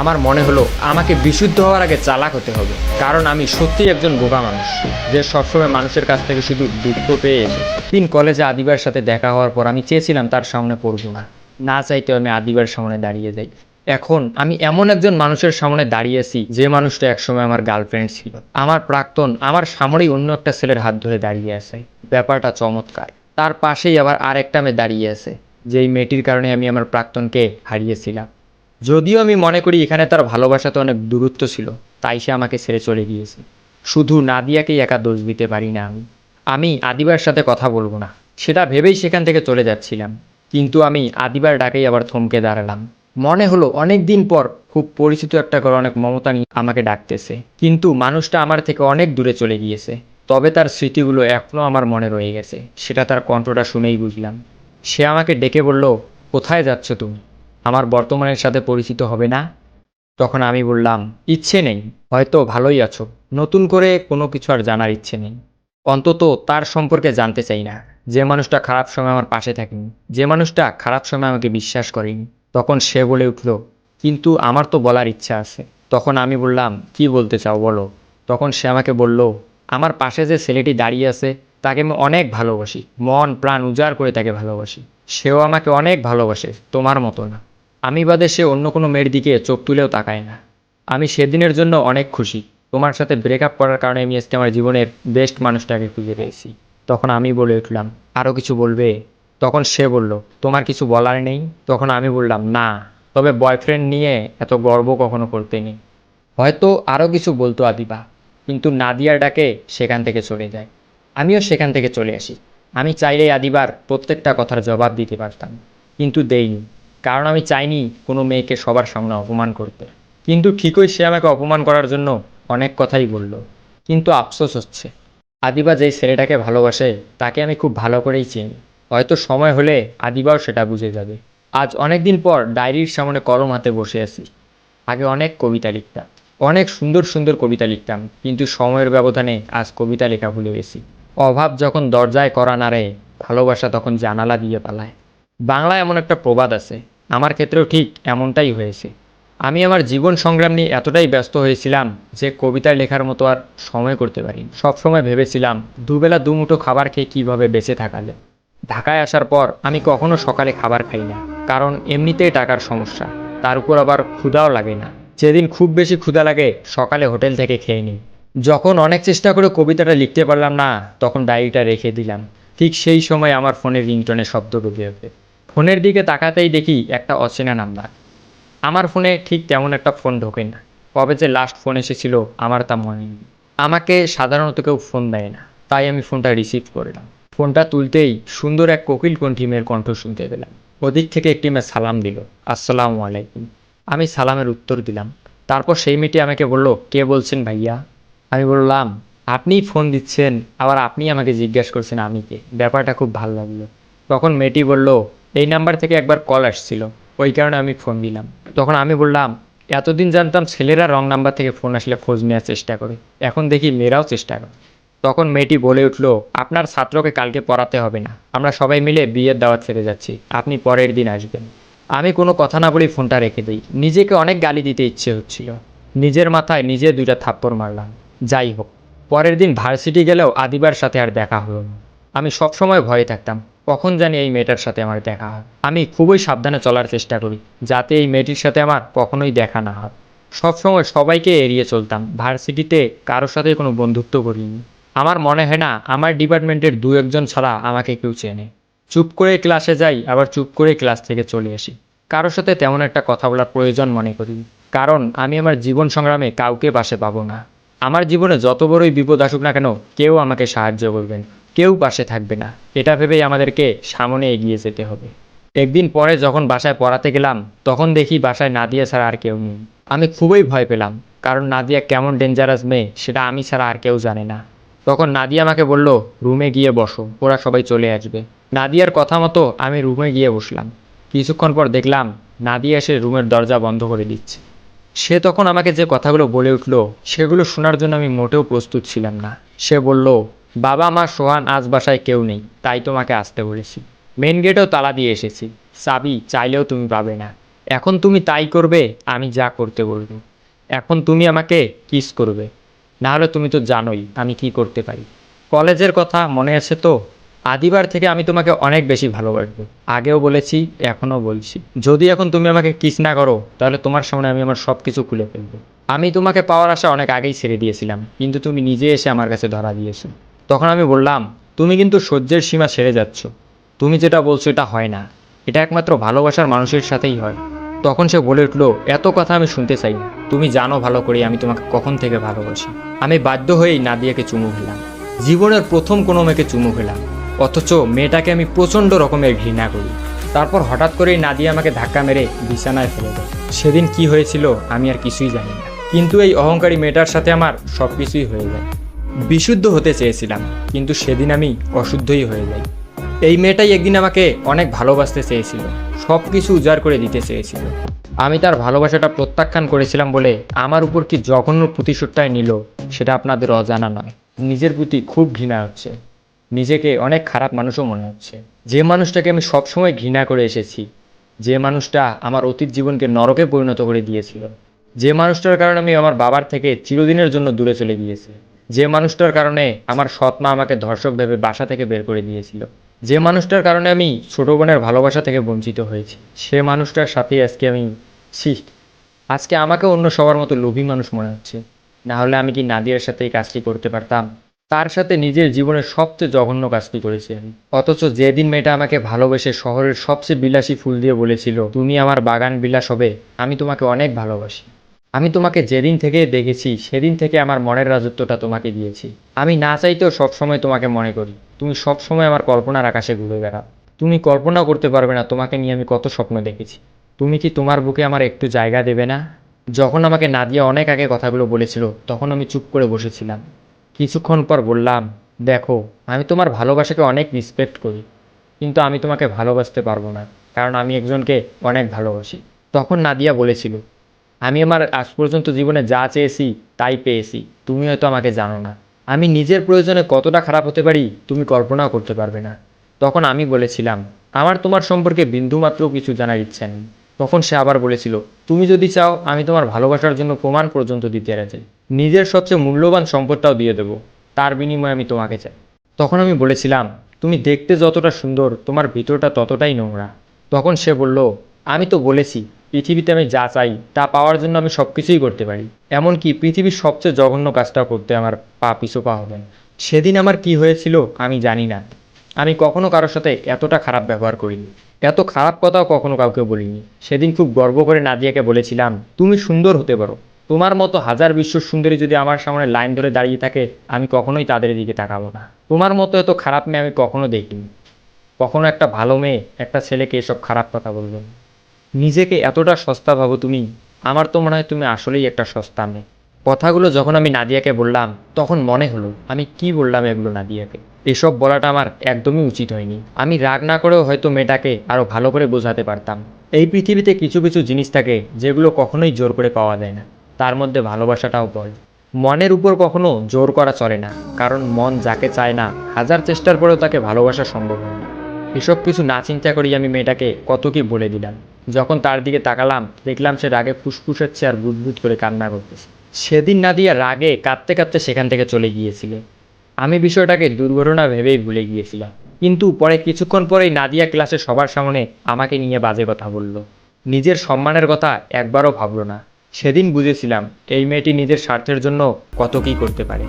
আমার মনে হলো আমাকে বিশুদ্ধ হওয়ার আগে চালাক হতে হবে। কারণ আমি সত্যিই একজন বোকা মানুষ, যে সবসময় মানুষের কাছ থেকে শুধু দুঃখ পেয়ে। তিন কলেজে আদিবার সাথে দেখা হওয়ার পর আমি চেয়েছিলাম তার সামনে পড়ব না। না চাইতে আমি আদিবার সামনে দাঁড়িয়ে যাই। এখন আমি এমন একজন মানুষের সামনে দাঁড়িয়েছি, যে মানুষটা একসময় আমার গার্লফ্রেন্ড ছিল। আমার প্রাক্তন, আমার সামনেই অন্য একটা ছেলের হাত ধরে দাঁড়িয়ে আছে। ব্যাপারটা চমৎকার। তার পাশেই আবার আরেকটা মেয়ে দাঁড়িয়ে আছে, যেই মেয়েটির কারণে আমি আমার প্রাক্তনকে হারিয়েছিলাম। যদিও আমি মনে করি এখানে তার ভালোবাসাতে অনেক দূরত্ব ছিল, তাই সে আমাকে ছেড়ে চলে গিয়েছে। শুধু নাদিয়াকেই একা দোষ দিতে পারি না আমি। আমি আদিবার সাথে কথা বলব না। সেটা ভেবেই সেখান থেকে চলে যাচ্ছিলাম। কিন্তু আমি আদিবার ডাকেই আবার থমকে দাঁড়ালাম। মনে হলো অনেক দিন পর খুব পরিচিত একটা করে অনেক মমতা নিয়ে আমাকে ডাকতেছে। কিন্তু মানুষটা আমার থেকে অনেক দূরে চলে গিয়েছে। তবে তার স্মৃতিগুলো এখনও আমার মনে রয়ে গেছে। সেটা তার কণ্ঠটা শুনেই বুঝলাম। সে আমাকে ডেকে বলল, কোথায় যাচ্ছ তুমি? আমার বর্তমানের সাথে পরিচিত হবে না? তখন আমি বললাম, ইচ্ছে নেই, হয়তো ভালোই আছো। নতুন করে কোনো কিছু আর জানার ইচ্ছে নেই। অন্তত তার সম্পর্কে জানতে চাই না। যে মানুষটা খারাপ সময় আমার পাশে থাকেনি যে মানুষটা খারাপ সময় আমাকে বিশ্বাস করেনি তখন সে বলে উঠল, কিন্তু আমার তো বলার ইচ্ছা আছে। তখন আমি বললাম, কি বলতে চাও বলো? তখন সে আমাকে বলল, আমার পাশে যে ছেলেটি দাঁড়িয়ে আছে, তাকে আমি অনেক ভালোবাসি। মন, প্রাণ উজাড় করে তাকে ভালোবাসি। সেও আমাকে অনেক ভালোবাসে, তোমার মতো না। আমি বাদে সে অন্য কোনো মেয়ের দিকে চোখ তুলেও তাকায় না। আমি সেদিনের জন্য অনেক খুশি। তোমার সাথে ব্রেকআপ করার কারণে আমি আজকে আমার জীবনের বেস্ট মানুষটাকে খুঁজে পেয়েছি। তখন আমি বলে উঠলাম আরও কিছু বলবে? তখন সে বলল, তোমার কিছু বলার নেই? তখন আমি বললাম, না, তবে বয়ফ্রেন্ড নিয়ে এত গর্ব কখনো করতে নেই। হয়তো আরও কিছু বলতো আদিবা, কিন্তু নাদিয়ার ডাকে সেখান থেকে চলে যায়। আমিও সেখান থেকে চলে আসি। আমি চাইলেই আদিবার প্রত্যেকটা কথার জবাব দিতে পারতাম, কিন্তু দেইনি। কারণ আমি চাইনি কোনো মেয়েকে সবার সামনে অপমান করতে। কিন্তু ঠিকই সে আমাকে অপমান করার জন্য অনেক কথাই বলল। কিন্তু আফসোস হচ্ছে। আদিবা যেই ছেলেটাকে ভালোবাসে, তাকে আমি খুব ভালো করেই চিনি। হয়তো সময় হলে আদিবাও সেটা বুঝে যাবে। আজ অনেক দিন পর ডায়েরির সামনে কলম হাতে বসে আছি। আগে অনেক কবিতা লিখতাম। অনেক সুন্দর সুন্দর কবিতা লিখতাম, কিন্তু সময়ের ব্যবধানে আজ কবিতা লেখা ভুলে গেছি। অভাব যখন দরজায় করা নাড়ে, ভালোবাসা তখন জানালা দিয়ে পালায়। বাংলায় এমন একটা প্রবাদ আছে আমার ক্ষেত্রেও ঠিক এমনটাই হয়েছে। আমি আমার জীবন সংগ্রাম নিয়ে এতটাই ব্যস্ত হয়েছিলাম যে কবিতা লেখার মতো আর সময় করতে পারি সবসময় ভেবেছিলাম, দুবেলা দুমুঠো খাবার খেয়ে কীভাবে বেঁচে থাকালে। ঢাকায় আসার পর আমি কখনো সকালে খাবার খাই না, কারণ এমনিতেই টাকার সমস্যা। তার উপর আবার ক্ষুধাও লাগে না। যেদিন খুব বেশি ক্ষুধা লাগে, সকালে হোটেল থেকে খেয়ে নিই। যখন অনেক চেষ্টা করে কবিতাটা লিখতে পারলাম না, তখন ডায়েরিটা রেখে দিলাম। ঠিক সেই সময় আমার ফোনে রিংটনে শব্দ বেজে ওঠে। ফোনের দিকে তাকাতেই দেখি একটা অচেনা নাম্বার। আমার ফোনে ঠিক তেমন একটা ফোন ঢোকে না। কবে যে লাস্ট ফোন এসেছিল, আমার তা মনে নেই। আমাকে সাধারণত কেউ ফোন দেয় না, তাই আমি ফোনটা রিসিভ করলাম। ফোনটা তুলতেই সুন্দর এক কোকিল কণ্ঠী মেয়ের কণ্ঠ শুনতে পেলাম। ওদিক থেকে একটি মেয়ে সালাম দিল, আসসালামু আলাইকুম। আমি সালামের উত্তর দিলাম। তারপর সেই মেয়েটি আমাকে বলল, কে বলছেন ভাইয়া? আমি বললাম, আপনিই ফোন দিচ্ছেন, আবার আপনি আমাকে জিজ্ঞেস করছেন আমি কে? ব্যাপারটা খুব ভালো লাগল। তখন মেয়েটি বলল এই নাম্বার থেকে একবার কল আসছিল। ওই কারণে আমি ফোন দিলাম। তখন আমি বললাম, এতদিন জানতাম ছেলেরা রং নাম্বার থেকে ফোন আসলে খোঁজ নেওয়ার চেষ্টা করে। এখন দেখি মেয়েরাও চেষ্টা করে। তখন মেয়েটি বলে উঠল, আপনার ছাত্রকে কালকে পড়াতে হবে না। আমরা সবাই মিলে বিয়ের দাওয়াত ফেলে যাচ্ছি। আপনি পরের দিন আসবেন। আমি কোনো কথা না বলেই ফোনটা রেখে দিই। নিজেকে অনেক গালি দিতে ইচ্ছে হচ্ছিল। নিজের মাথায় নিজে দুইটা থাপ্পড় মারলাম। যাই হোক, পরের দিন ভার্সিটি গেলেও আদিবার সাথে আর দেখা হলো না। আমি সবসময় ভয়ে থাকতাম। কখন জানি এই মেয়েটার সাথে আমার দেখা হয়। আমি খুবই সাবধানে চলার চেষ্টা করি, যাতে এই মেয়েটির সাথে আমার কখনোই দেখা না হয়। সবসময় সবাইকে এড়িয়ে চলতাম, ভার্সিটিতে কারোর সাথে কোনো বন্ধুত্ব করিনি। আমার মনে হয় না, আমার ডিপার্টমেন্টের দু একজন ছাড়া আমাকে কেউ চেনে। চুপ করে ক্লাসে যাই, আবার চুপ করে ক্লাস থেকে চলে আসি। কারোর সাথে তেমন একটা কথা বলার প্রয়োজন মনে করি, কারণ আমি আমার জীবন সংগ্রামে কাউকে পাশে পাবো না। আমার জীবনে যত বড়ই বিপদ আসুক না কেন, কেউ আমাকে সাহায্য করবেন কেউ পাশে থাকবে না। এটা ভেবেই আমাদেরকে সামনে এগিয়ে যেতে হবে। একদিন পরে যখন বাসায় পড়াতে গেলাম, তখন দেখি বাসায় নাদিয়া ছাড়া আর কেউ নেই। আমি খুবই ভয় পেলাম, কারণ নাদিয়া কেমন ডেঞ্জারাস মেয়ে, সেটা আমি ছাড়া আর কেউ জানে না। তখন নাদিয়া আমাকে বলল, রুমে গিয়ে বসো, ওরা সবাই চলে আসবে। নাদিয়ার কথা মতো আমি রুমে গিয়ে বসলাম। কিছুক্ষণ পর দেখলাম, নাদিয়া এসে রুমের দরজা বন্ধ করে দিচ্ছে। সে তখন আমাকে যে কথাগুলো বলে উঠল, সেগুলো শোনার জন্য আমি মোটেও প্রস্তুত ছিলাম না। সে বলল বাবা মা সোহান আজ বাসায় কেউ নেই, তাই তোমাকে আসতে বলেছি। মেন গেটেও তালা দিয়ে এসেছি। চাবি চাইলেও তুমি পাবে না। এখন তুমি তাই করবে, আমি যা করতে বলব। এখন তুমি আমাকে কিস করবে। না হলে তুমি তো জানোই আমি কি করতে পারি। কলেজের কথা মনে আছে তো? আদিবার থেকে আমি তোমাকে অনেক বেশি ভালোবাসবো। আগেও বলেছি, এখনও বলছি। যদি এখন তুমি আমাকে কিস না করো, তাহলে তোমার সামনে আমি আমার সব কিছু খুলে ফেলব। আমি তোমাকে পাওয়ার আশা অনেক আগেই ছেড়ে দিয়েছিলাম, কিন্তু তুমি নিজে এসে আমার কাছে ধরা দিয়েছ। তখন আমি বললাম, তুমি কিন্তু সহ্যের সীমা ছেড়ে যাচ্ছ। তুমি যেটা বলছো এটা হয় না। এটা একমাত্র ভালোবাসার মানুষের সাথেই হয়। তখন সে বলে উঠল, এত কথা আমি শুনতে চাই তুমি জানো ভালো করে আমি তোমাকে কখন থেকে ভালোবাসি। আমি বাধ্য হয়েই নাদিয়াকে চুমু খেলাম। জীবনের প্রথম কোনো মেয়েকে চুমু খেলাম। অথচ মেয়েটাকে আমি প্রচণ্ড রকমের ঘৃণা করি। তারপর হঠাৎ করেই নাদিয়া আমাকে ধাক্কা মেরে বিছানায় ফেলে দেয়। সেদিন কি হয়েছিল আমি আর কিছুই জানি না। কিন্তু এই অহংকারী মেয়েটার সাথে আমার সব কিছুই হয়ে যায়। বিশুদ্ধ হতে চেয়েছিলাম, কিন্তু সেদিন আমি অশুদ্ধই হয়ে যাই। এই মেয়েটাই একদিন আমাকে অনেক ভালোবাসতে চেয়েছিল সব কিছু উজাড় করে দিতে চেয়েছিল। আমি তার ভালোবাসাটা প্রত্যাখ্যান করেছিলাম বলে আমার উপর কি জঘন্য প্রতিশোধটাই নিল, সেটা আপনাদের অজানা নয়। নিজের প্রতি খুব ঘৃণা হচ্ছে। নিজেকে অনেক খারাপ মানুষও মনে হচ্ছে। যে মানুষটাকে আমি সবসময় ঘৃণা করে এসেছি, যে মানুষটা আমার অতীত জীবনকে নরকে পরিণত করে দিয়েছিল, যে মানুষটার কারণে আমি আমার বাবার থেকে চিরদিনের জন্য দূরে চলে গিয়েছি। যে মানুষটার কারণে আমার সৎ মা আমাকে ধর্ষক ভেবে বাসা থেকে বের করে দিয়েছিল। যে মানুষটার কারণে আমি ছোট বোনের ভালোবাসা থেকে বঞ্চিত হয়েছি। সে মানুষটার সাথেই আজকে আমি ছি আজকে আমাকে অন্য সবার মতো লোভী মানুষ মনে হচ্ছে। না হলে আমি কি নাদিয়ার সাথে এই কাজটি করতে পারতাম? তার সাথে নিজের জীবনের সবচেয়ে জঘন্য কাজটি করেছি আমি। অথচ যেদিন মেয়েটা আমাকে ভালোবেসে শহরের সবচেয়ে বিলাসী ফুল দিয়ে বলেছিল, তুমি আমার বাগান বিলাস হবে, আমি তোমাকে অনেক ভালোবাসি। আমি তোমাকে যেদিন থেকে দেখেছি, সেদিন থেকে আমার মনের রাজত্বটা তোমাকে দিয়েছি। আমি না চাইতেও সবসময় তোমাকে মনে করি। তুমি সবসময় আমার কল্পনার আকাশে ঘুরে বেড়াও। তুমি কল্পনা করতে পারবে না তোমাকে নিয়ে আমি কত স্বপ্ন দেখেছি। তুমি কি তোমার বুকে আমার একটু জায়গা দেবে না? যখন আমাকে নাদিয়া অনেক আগে কথাগুলো বলেছিল, তখন আমি চুপ করে বসেছিলাম। কিছুক্ষণ পর বললাম, দেখো, আমি তোমার ভালোবাসাকে অনেক রেসপেক্ট করি, কিন্তু আমি তোমাকে ভালোবাসতে পারব না, কারণ আমি একজনকে অনেক ভালোবাসি। তখন নাদিয়া বলেছিল আমি আমার আজ পর্যন্ত জীবনে যা চেয়েছি, তাই পেয়েছি। তুমি হয়তো আমাকে জানো না। আমি নিজের প্রয়োজনে কতটা খারাপ হতে পারি, তুমি কল্পনাও করতে পারবে না। তখন আমি বলেছিলাম, আমার তোমার সম্পর্কে বিন্দুমাত্র কিছু জানার ইচ্ছা নেই। তখন সে আবার বলেছিল, তুমি যদি চাও, আমি তোমার ভালোবাসার জন্য প্রমাণ পর্যন্ত দিতে রাজি। নিজের সবচেয়ে মূল্যবান সম্পদটাও দিয়ে দেবো। তার বিনিময়ে আমি তোমাকে চাই। তখন আমি বলেছিলাম, তুমি দেখতে যতটা সুন্দর, তোমার ভিতরটা ততটাই নোংরা। তখন সে বলল, আমি তো বলেছি পৃথিবীতে আমি যা চাই, তা পাওয়ার জন্য আমি সব কিছুই করতে পারি। এমনকি পৃথিবীর সবচেয়ে জঘন্য কাজটা করতে আমার পা পিছু পা হবে সেদিন আমার কি হয়েছিল, আমি জানি না। আমি কখনো কারোর সাথে এতটা খারাপ ব্যবহার করিনি। এত খারাপ কথাও কখনো কাউকে বলিনি। সেদিন খুব গর্ব করে নাদিয়াকে বলেছিলাম, তুমি সুন্দর হতে পারো। তোমার মতো হাজার বিশ্ব সুন্দরী যদি আমার সামনে লাইন ধরে দাঁড়িয়ে থাকে, আমি কখনোই তাদের দিকে তাকাবো না। তোমার মতো এত খারাপ মেয়ে আমি কখনো দেখিনি। কখনো একটা ভালো মেয়ে, একটা ছেলেকে এসব খারাপ কথা বলবে না। নিজেকে এতটা সস্তা ভাবো তুমি? আমার তো মনে হয় তুমি আসলেই একটা সস্তা মেয়ে। কথাগুলো যখন আমি নাদিয়াকে বললাম, তখন মনে হলো, আমি কি বললাম এগুলো নাদিয়াকে? এসব বলাটা আমার একদমই উচিত হয়নি। আমি রাগ না করেও হয়তো মেয়েটাকে আরও ভালো করে বোঝাতে পারতাম। এই পৃথিবীতে কিছু কিছু জিনিস থাকে যেগুলো কখনোই জোর করে পাওয়া যায় না। তার মধ্যে ভালোবাসাটাও পড়ে মনের উপর কখনো জোর করা চলে না, কারণ মন যাকে চায় না, হাজার চেষ্টার পরেও তাকে ভালোবাসা সম্ভব হয় না। এসব কিছু না চিন্তা করেই আমি মেয়েটাকে কত কি বলে দিলাম। যখন তার দিকে তাকালাম, দেখলাম সে রাগে ফুসফুসাচ্ছে আর বুদবুদ করে কান্না করতেছে। সেদিন নাদিয়া রাগে কাঁদতে কাঁদতে সেখান থেকে চলে গিয়েছিল। আমি বিষয়টাকে দুর্ঘটনা ভেবেই ভুলে গিয়েছিলাম। কিন্তু পরে কিছুক্ষণ পরেই নাদিয়া ক্লাসে সবার সামনে আমাকে নিয়ে বাজে কথা বলল। নিজের সম্মানের কথা একবারও ভাবলো না। সেদিন বুঝেছিলাম, এই মেয়েটি নিজের স্বার্থের জন্য কত কী করতে পারে।